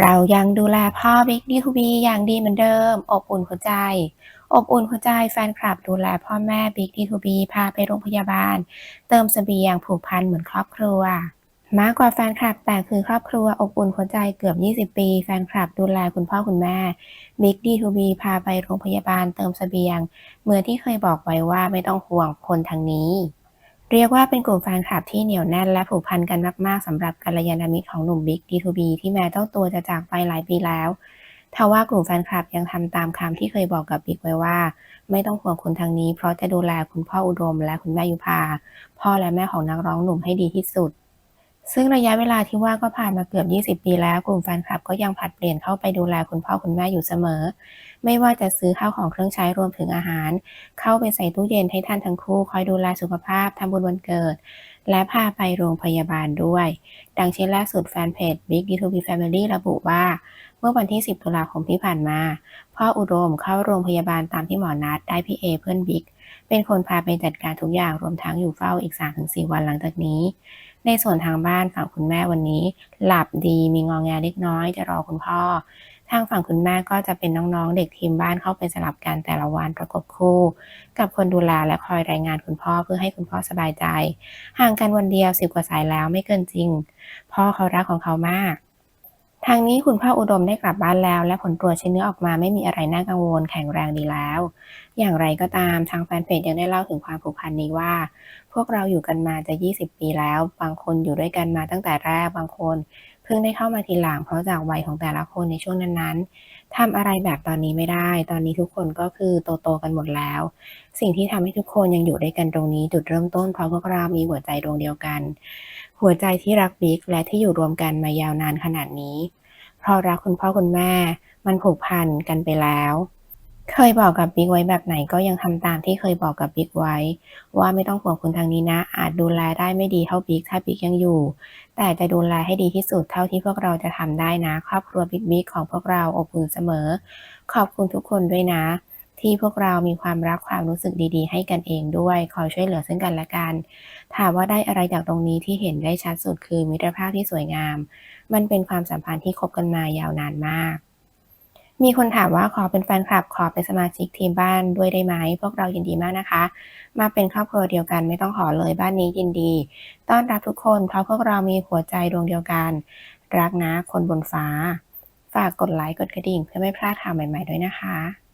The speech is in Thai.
เรายังดูแลพ่อบิ๊กดีทูบีอย่างดีเหมือนเดิม อบอุ่นหัวใจ อบอุ่นหัวใจแฟนคลับดูแลพ่อแม่บิ๊กดีทูบีพาไปโรงพยาบาล เติมสเสบียงผูกพันเหมือนครอบครัว มากกว่าแฟนคลับแต่คือครอบครัวอบอุ่นหัวใจเกือบ 20 ปี แฟนคลับดูแลคุณพ่อคุณแม่บิ๊กดีทูบีพาไปโรงพยาบาลเติมสเสบียงเหมือนที่เคยบอกไว้ว่าไม่ต้องห่วงคนทางนี้ เรียกว่าเป็นกลุ่มแฟนคลับที่เหนียวแน่นและผูกพันกันมากๆสำหรับกัลยาณมิตรของหนุ่มบิ๊กดีทูบีที่แม้เจ้าตัวจะจากไปหลายปีแล้วทว่ากลุ่มแฟนคลับยังทำตามคำที่เคยบอกกับบิ๊กไว้ว่า ไม่ต้องห่วงคนทางนี้เพราะจะดูแลคุณพ่ออุดมและคุณแม่ยุพาพ่อและแม่ของนักร้องหนุ่มให้ดีที่สุด ซึ่งระยะเวลาที่ว่าก็ผ่านมาเกือบ 20 ปีแล้ว กลุ่มแฟนคลับก็ยังผลัดเปลี่ยนเข้าไปดูแลคุณพ่อคุณแม่อยู่เสมอ ไม่ว่าจะซื้อข้าวของเครื่องใช้รวมถึงอาหาร เข้าไปใส่ตู้เย็นให้ท่านทั้งคู่คอยดูแลสุขภาพทำบุญวันเกิด และพาไปโรงพยาบาลด้วย ดังเช่นล่าสุดแฟนเพจ Big D2B Family ระบุว่า เมื่อวันที่ 10 ตุลาคมที่ผ่านมา พ่ออุดมเข้าโรงพยาบาลตามที่หมอนัดได้พี่เอเพื่อนบิ๊กเป็นคนพาไปจัดการทุกอย่างรวมทั้งอยู่เฝ้าอีก 3-4 วันหลังจากนี้ ในส่วนทางบ้านฝั่งคุณแม่วันนี้ หลับดีมีงองแงเล็กน้อยจะรอคุณพ่อ ทางฝั่งคุณแม่ก็จะเป็นน้องๆ เด็กทีมบ้านเข้าไปสลับกันแต่ละวันประกบคู่ กับคนดูแลและคอยรายงานคุณพ่อเพื่อให้คุณพ่อสบายใจ ห่างกันวันเดียวสิบกว่าสายแล้วไม่เกินจริง พ่อเขารักของเขามาก ทางนี้คุณพ่ออุดมได้กลับบ้านแล้ว และผลตรวจชิ้นเนื้อออกมาไม่มีอะไรน่ากังวลแข็งแรงดีแล้ว อย่างไรก็ตามทางแฟนเพจยังได้เล่าถึงความผูกพันนี้ว่า พวกเราอยู่กันมาจะ 20 ปีแล้ว บางคนอยู่ด้วยกันมาตั้งแต่แรกบางคน เพิ่งได้เข้ามาทีหลังเพราะจากวัยของแต่ละคนในช่วงนั้นๆทำอะไรแบบตอนนี้ไม่ได้ ตอนนี้ทุกคนก็คือโตๆกันหมดแล้ว สิ่งที่ทำให้ทุกคนยังอยู่ด้วยกันตรงนี้จุดเริ่มต้นเพราะพวกเรามีหัวใจดวงเดียวกัน หัวใจที่รักบิ๊กและที่อยู่รวมกันมายาวนานขนาดนี้ เพราะรักคุณพ่อคุณแม่ มันผูกพันกันไปแล้ว เคยบอกกับบิ๊กไว้แบบไหนก็ยังทำตามที่เคยบอกกับบิ๊กไว้ ว่าไม่ต้องห่วงคนทางนี้นะ อาจดูแลได้ไม่ดีเท่าบิ๊กถ้าบิ๊กยังอยู่ แต่จะดูแลให้ดีที่สุดเท่าที่พวกเราจะทำได้นะ ครอบครัวบิ๊กบิ๊กของพวกเราอบอุ่นเสมอ ขอบคุณทุกคนด้วยนะ ที่พวกเรามีความรักความรู้สึกดีๆ ให้กันเองด้วยคอยช่วยเหลือซึ่งกันและกัน ถามว่าได้อะไรจากตรงนี้ที่เห็นได้ชัดสุดคือมิตรภาพที่สวยงาม มันเป็นความสัมพันธ์ที่คบกันมายาวนานมาก มีคนถามว่าขอเป็นแฟนคลับขอเป็นสมาชิกทีมบ้านด้วยได้ไหม พวกเรายินดีมากนะคะ มาเป็นครอบครัวเดียวกันไม่ต้องขอเลยบ้านนี้ยินดี ต้อนรับทุกคนเพราะพวกเรามีหัวใจดวงเดียวกัน รักนะคนบนฟ้า ฝากกดไลค์กดกระดิ่งเพื่อไม่พลาดข่าวใหม่ ๆ ด้วยนะคะ